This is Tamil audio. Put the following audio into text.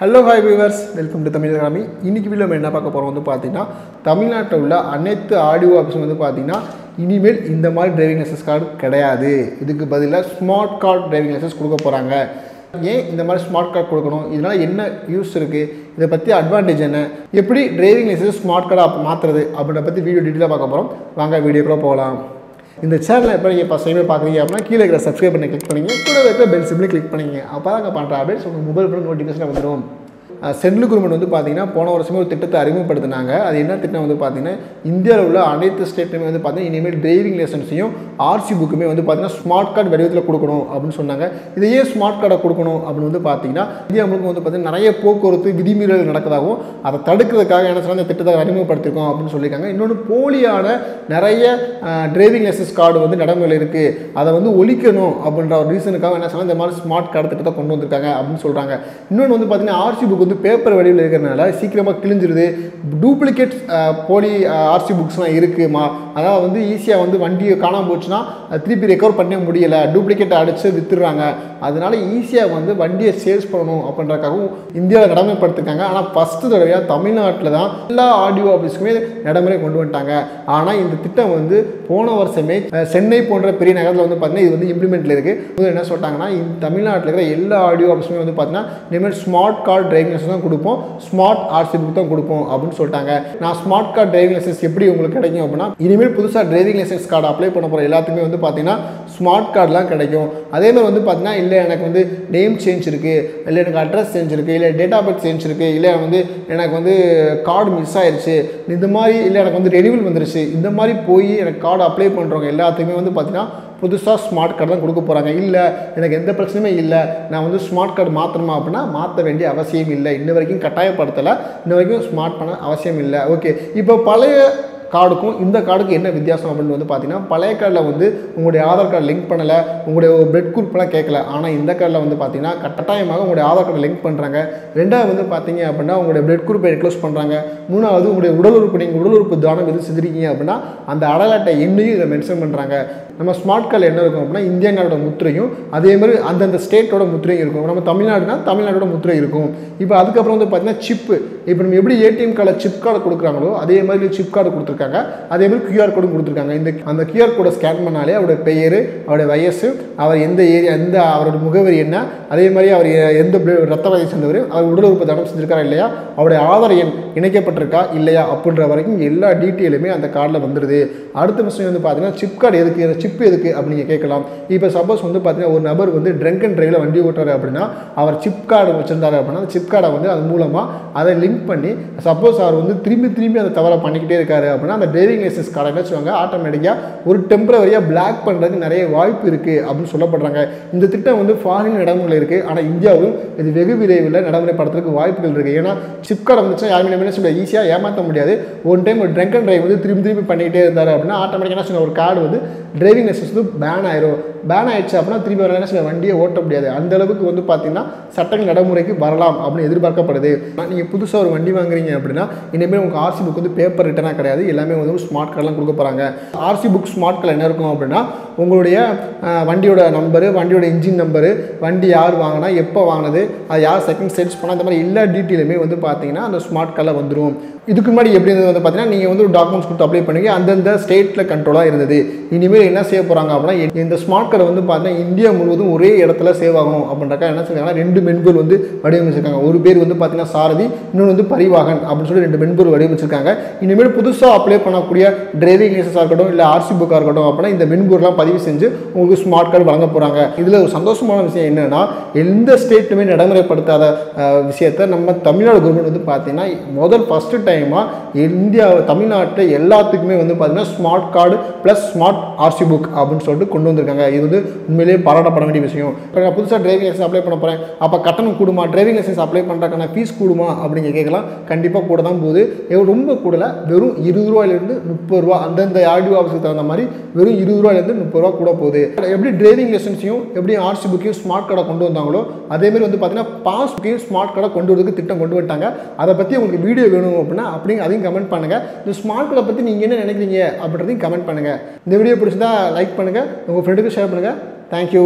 Hello hi viewers welcome to Tamil கிராமி இன்னைக்கு வீடியோ நம்ம என்ன பார்க்க போகிறோம் வந்து பார்த்தீங்கன்னா தமிழ்நாட்டில் உள்ள அனைத்து ஆடியோ ஆஃபீஸும் வந்து பார்த்தீங்கன்னா இனிமேல் இந்த மாதிரி டிரைவிங் லைசன்ஸ் கார்டு கிடையாது. இதுக்கு பதிலாக ஸ்மார்ட் கார்டு டிரைவிங் லைசன்ஸ் கொடுக்க போகிறாங்க ஏன் இந்த மாதிரி ஸ்மார்ட் கார்டு கொடுக்கணும்? இதனால் என்ன யூஸ் இருக்குது இதை பற்றி அட்வான்டேஜ் என்ன? எப்படி டிரைவிங் லைசன்ஸ் ஸ்மார்ட் கார்டாக மாற்றுறது அப்படின்ற பற்றி வீடியோ டீட்டெயிலாக பார்க்க போகிறோம் வாங்க வீடியோக்குள்ளே போகலாம். இந்த சேனலை எப்போ நீங்கள் ஃபஸ்ட் டைமே பார்க்குறீங்க அப்படின்னா கீழே இருக்கிற சப்ஸ்கிரைப் பண்ணி கிளிக் பண்ணிங்க கூட இருக்கிற பெல் சிம்லையும் கிளிக் பண்ணிங்க அப்போ தான் பண்ணுற அப்டேட்ஸ் உங்கள் மொபைல் ஃபோன் நோட்டிஃபிகேஷன் வந்துடும் சென்ட்ரல் கவர்மெண்ட் வந்து பார்த்தீங்கன்னா போன வருஷமே ஒரு திட்டத்தை அறிமுகப்படுத்தினாங்க. அது என்ன திட்டம் வந்து பார்த்தீங்கன்னா இந்தியாவில் உள்ள அனைத்து ஸ்டேட்லையுமே வந்து பார்த்தீங்கன்னா இனிமேல் டிரைவிங் லைசன்ஸையும் ஆர்சி புக்குமே வந்து பார்த்தீங்கன்னா ஸ்மார்ட் கார்டு வடிவத்தில் கொடுக்கணும் அப்படின்னு சொன்னாங்க. இதை ஏன் ஸ்மார்ட் கார்டை கொடுக்கணும் அப்படின்னு வந்து பார்த்தீங்கன்னா இந்தியா முழுக்க வந்து பார்த்தீங்கன்னா நிறைய போக்குவரத்து விதிமீறல் நடக்கிறதாகவும் அதை தடுக்கிறதுக்காக என்ன சொன்னால் இந்த திட்டத்தை அறிமுகப்படுத்திருக்கோம் அப்படின்னு சொல்லியிருக்காங்க. இன்னொன்று போலியான நிறைய டிரைவிங் லைசன்ஸ் கார்டு வந்து நடைமுறையில் இருக்குது அதை வந்து ஒழிக்கணும் அப்படின்ற ஒரு ரீசனுக்காக என்ன சொன்னால் இந்த மாதிரி ஸ்மார்ட் கார்டு திட்டத்தை கொண்டு வந்திருக்காங்க அப்படின்னு சொல்கிறாங்க இன்னொன்று வந்து பார்த்தீங்கன்னா ஆர்சி புக் வந்து பேப்பர் வடிவில் இருக்கிறதுனால சீக்கிரமாக கிழிஞ்சிருது. டூப்ளிகேட் போலி ஆர்சி புக்ஸ்லாம் இருக்குமா? அதாவது வந்து ஈஸியாக வந்து வண்டியை காணாமல் போச்சுன்னா திருப்பி ரெக்கவர் பண்ண முடியலை. டூப்ளிகேட் அடித்து விற்றுறாங்க அதனால ஈஸியாக வந்து வண்டியை சேல்ஸ் பண்ணணும் அப்படின்றக்காகவும் இந்தியாவில் நடைமுறைப்படுத்திருக்காங்க. ஆனால் ஃபஸ்ட்டு தடவையாக தமிழ்நாட்டில் தான் எல்லா ஆடியோ ஆஃபீஸுக்குமே நடைமுறை கொண்டு வந்துட்டாங்க. ஆனால் இந்த திட்டம் வந்து போன வருஷமே சென்னை போன்ற பெரிய நகரத்தில் வந்து பார்த்தீங்கன்னா இது வந்து இம்ப்ளிமெண்ட்டில் இருக்குது என்ன சொல்லிட்டாங்கன்னா இந்த தமிழ்நாட்டில் இருக்கிற எல்லா ஆடியோ ஆஃபீஸுமே வந்து பார்த்தீங்கன்னா இனிமேல் ஸ்மார்ட் கார்டு டிரைவிங் லைசன்ஸ் தான் கொடுப்போம். ஸ்மார்ட் ஆர்சி புக் தான் கொடுப்போம் அப்படின்னு சொல்லிட்டாங்க. நான் ஸ்மார்ட் கார்டு டிரைவிங் லைசன்ஸ் எப்படி உங்களுக்கு கிடைக்கும் அப்படின்னா இனிமேல் புதுசாக டிரைவிங் லைசன்ஸ் கார்டு அப்ளை பண்ண போகிற எல்லாத்துக்குமே வந்து பார்த்தீங்கன்னா ஸ்மார்ட் கார்டெலாம் கிடைக்கும். அதே மாதிரி வந்து பார்த்தீங்கன்னா இல்லை எனக்கு வந்து நேம் சேஞ்ச் இருக்குது இல்லை எனக்கு அட்ரஸ் சேஞ்ச் இருக்குது இல்லை டேட் ஆஃப் பர்த் சேஞ்ச் இருக்குது இல்லை வந்து எனக்கு வந்து கார்டு மிஸ் ஆயிடுச்சு இந்த மாதிரி இல்லை எனக்கு வந்து ரெனிவல் வந்துருச்சு இந்த மாதிரி போய் எனக்கு கார்டு அப்ளை பண்ணுறவங்க எல்லாத்துக்குமே வந்து பார்த்தீங்கன்னா புதுசாக ஸ்மார்ட் கார்டு தான் கொடுக்க போகிறாங்க இல்லை எனக்கு எந்த பிரச்சனையுமே இல்லை. நான் வந்து ஸ்மார்ட் கார்டு மாற்றணுமா அப்படின்னா மாற்ற வேண்டிய அவசியம் இல்லை. இன்ன வரைக்கும் கட்டாயப்படுத்தலை. இன்ன வரைக்கும் ஸ்மார்ட் பண்ண அவசியம் இல்லை. ஓகே இப்போ பழைய கார்டுக்கும் இந்த கார்டுக்கும் என்ன வித்தியாசம் அப்படின்னு வந்து பார்த்தீங்கன்னா பழைய கார்டில் வந்து உங்களுடைய ஆதார் கார்டு லிங்க் பண்ணலை உங்களுடைய பிளட் குரூப்லாம் கேட்கல ஆனால் இந்த கார்டில் வந்து பார்த்தீங்கன்னா கட்டாயமாக உங்களுடைய ஆதார் கார்டை லிங்க் பண்ணுறாங்க ரெண்டாவது வந்து பார்த்தீங்க அப்படின்னா உங்களுடைய பிளட் குரூப்பை ரெக்ளோஸ் பண்ணுறாங்க மூணாவது உங்களுடைய உடல் உறுப்பு நீங்கள் உடல் உறுப்பு தானம் எது செஞ்சிருக்கீங்க அப்படின்னா அந்த அடலாட்டை எண்ணையும் இதை மென்ஷன் பண்ணுறாங்க நம்ம ஸ்மார்ட் கார்டில் என்ன இருக்கும் அப்படின்னா இந்தியா நாடோட முத்திரையும் அதே மாதிரி அந்தந்த ஸ்டேட்டோட முத்திரையும் இருக்கும். நம்ம தமிழ்நாடுனா தமிழ்நாடோட முத்திரை இருக்கும். இப்போ அதுக்கப்புறம் வந்து பார்த்தீங்கன்னா சிப்பு இப்போ நம்ம எப்படி ஏடிஎம் கார்டில் சிப் கார்டு கொடுக்குறாங்களோ அதே மாதிரி சிப் கார்டு கொடுத்துருக்காங்க. அதே மாதிரி கியூஆர் கோடும் கொடுத்துருக்காங்க. இந்த அந்த கியூஆர் கோடை ஸ்கேன் பண்ணாலே அவருடைய பெயர் அவருடைய வயசு அவர் எந்த ஏரியா எந்த அவரோட முகவரி என்ன அதே மாதிரி அவர் எந்த ரத்த வகையை சேர்ந்தவர் அவர் உடல் உறுப்பு தானம் செஞ்சிருக்காரா இல்லையா அவருடைய ஆதார் எண் இணைக்கப்பட்டிருக்கா இல்லையா அப்படின்ற வரைக்கும் எல்லா டீட்டெயிலுமே அந்த கார்டில் வந்துடுது அடுத்த விஷயம் வந்து பார்த்தீங்கன்னா சிப் கார்டு எதுக்கு சிப் எதுக்கு அப்படின்னு கேட்கலாம். இப்போ சப்போஸ் வந்து பார்த்தீங்கன்னா ஒரு நபர் வந்து ட்ரங்க் அண்ட் ட்ரைவில் வண்டி ஓட்டுறாரு அப்படின்னா அவர் சிப் கார்டு வச்சிருந்தாரு அப்படின்னா அந்த சிப் கார்டை வந்து அது மூலமாக அதை லிங்க் பண்ணி சப்போஸ் அவர் வந்து திரும்பி திரும்பி அந்த தவறை பண்ணிக்கிட்டே இருக்காரு அப்படின்னா அந்த டிரைவிங் லைசன்ஸ் கார்டை என்ன வச்சுவாங்க ஆட்டோமேட்டிக்காக ஒரு டெம்பரவரியாக பிளாக் பண்ணுறதுக்கு நிறைய வாய்ப்பு இருக்குது அப்படின்னு சொல்லப்படுறாங்க. இந்த திட்டம் வந்து ஃபாரின் இடங்களில் இருக்குது ஆனால் இந்தியாவிலும் இது வெகு விரைவில் நடைமுறைப்படுத்துறதுக்கு வாய்ப்புகள் இருக்குது ஏன்னா சிப் கார்டு வந்துச்சுன்னா யாருமே என்ன சொல்ல ஈஸியாக ஏமாற்ற முடியாது. ஒன் டைம் ஒரு ட்ரங்க் அண்ட் ட்ரைவ் வந்து திரும்பி திரும்பி பண்ணிக்கிட்டே இருந்தார் அப்படின்னா ஆட்டோமேட்டிக்காக என்ன ஒரு கார்டு வந்து டிரைவிங் லைசன்ஸ் வந்து பேன் ஆயிரும். பேன் ஆயிடுச்சு அப்படின்னா திரும்பி வரலாம் என்ன வண்டியை ஓட்ட முடியாது. அந்த அளவுக்கு வந்து பார்த்தீங்கன்னா சட்டங்கள் நடைமுறைக்கு வரலாம் அப்படின்னு எதிர்பார்க்கப்படுது. நீங்கள் புதுசாக ஒரு வண்டி வாங்குறீங்க அப்படின்னா இனிமேல் உங்கள் ஆர்சி புக் வந்து பேப்பர் ரிட்டனாக கிடையாது. எல்லாமே வந்து ஸ்மார்ட் கார்டெலாம் கொடுக்க போகிறாங்க ஆர்சி புக் ஸ்மார்ட் கார்டு என்ன இருக்கும் அப்படின்னா உங்களுடைய வண்டியோட நம்பரு வண்டியோட இன்ஜின் நம்பரு வண்டி யார் வாங்கினா எப்போ வாங்கினது அது யார் செகண்ட் சேல்ஸ் பண்ணால் இந்த மாதிரி எல்லா டீட்டெயிலுமே வந்து பார்த்தீங்கன்னா அந்த ஸ்மார்ட் கார்டில் வந்துடும் இதுக்கு முன்னாடி எப்படி இருந்தது வந்து பார்த்தீங்கன்னா நீங்கள் வந்து ஒரு டாக்குமெண்ட்ஸ் கொடுத்து அப்ளை பண்ணுங்க. அந்தந்த ஸ்டேட்டில் கண்ட்ரோலாக இருந்தது. இனிமேல் என்ன செய்ய போகிறாங்க அப்படின்னா இந்த ஸ்மார்ட் கார்டை வந்து பார்த்தீங்கன்னா இந்தியா முழுவதும் ஒரே இடத்துல சேவ் ஆகணும் அப்படின்றக்கா என்ன செய்றாங்கன்னா ரெண்டு மென்பொருள் வந்து வடிவமைச்சிருக்காங்க. ஒரு பேர் வந்து பார்த்தீங்கன்னா சாரதி இன்னொன்று வந்து பரிவாகன் அப்படின்னு சொல்லி ரெண்டு மென்பொருள் வடிவமைச்சிருக்காங்க. இனிமேல் புதுசாக அப்ளை பண்ணக்கூடிய டிரைவிங் லைசன்ஸாக இருக்கட்டும் இல்லை ஆர்சி புக்காக இருக்கட்டும் அப்படின்னா இந்த மென்பொருள்லாம் பதிவு செஞ்சு உங்களுக்கு ஸ்மார்ட் கார்டு வழங்க போகிறாங்க இதில் ஒரு சந்தோஷமான விஷயம் என்னன்னா எந்த ஸ்டேட்டுமே நடைமுறைப்படுத்தாத விஷயத்த நம்ம தமிழ்நாடு கவர்மெண்ட் வந்து பார்த்தீங்கன்னா முதல் ஃபஸ்ட்டு டைமாக இந்தியா தமிழ்நாட்டில் எல்லாத்துக்குமே வந்து பார்த்தீங்கன்னா smart card plus smart RC book அப்படின்னு சொல்லிட்டு கொண்டு வந்திருக்காங்க. இது வந்து உண்மையிலேயே பாராட்டப்பட வேண்டிய விஷயம். இப்போ நான் புதுசாக டிரைவிங் லைசன்ஸ் அப்ளை பண்ண போகிறேன் அப்போ கட்டணம் கூடுமா? டிரைவிங் லைசன்ஸ் அப்ளை பண்ணுறதுக்கான ஃபீஸ் கூடுமா? அப்படிங்க கேட்கலாம். கண்டிப்பாக கூட தான் போகுது. ரொம்ப கூடல வெறும் இருபது ரூபாயிலேருந்து முப்பது ரூபா. அந்தந்த ஆர்டிஓ ஆஃபீஸுக்கு தகுந்த மாதிரி வெறும் இருபது ரூபாயிலேருந்து முப்பது ரூபா கூட போகுது. எப்படி டிரைவிங் லைசன்ஸையும் எப்படி ஆர்சி புக்கையும் ஸ்மார்ட் கார்டை கொண்டு வந்தாங்களோ அதேமாதிரி வந்து பார்த்தீங்கன்னா பாஸ் புக்கையும் ஸ்மார்ட் கார்டை கொண்டு வரதுக்கு திட்டம் கொண்டு வந்துட்டாங்க. அதை பற்றி உங்களுக்கு வீடியோ வேணும் அப்படின்னா அப்படிங்க அதையும் கமெண்ட் பண்ணுங்கள் இந்த ஸ்மார்ட் கார்டை பற்றி நீங்கள் என்ன நினைக்கிறீங்க அப்படின்றதையும் கமெண்ட் பண்ணுங்கள் இந்த வீடியோ பிடிச்சிருந்தா லைக் பண்ணுங்கள் உங்கள் ஃப்ரெண்டுக்கு ஷேர் பண்ணுங்கள் தேங்க்யூ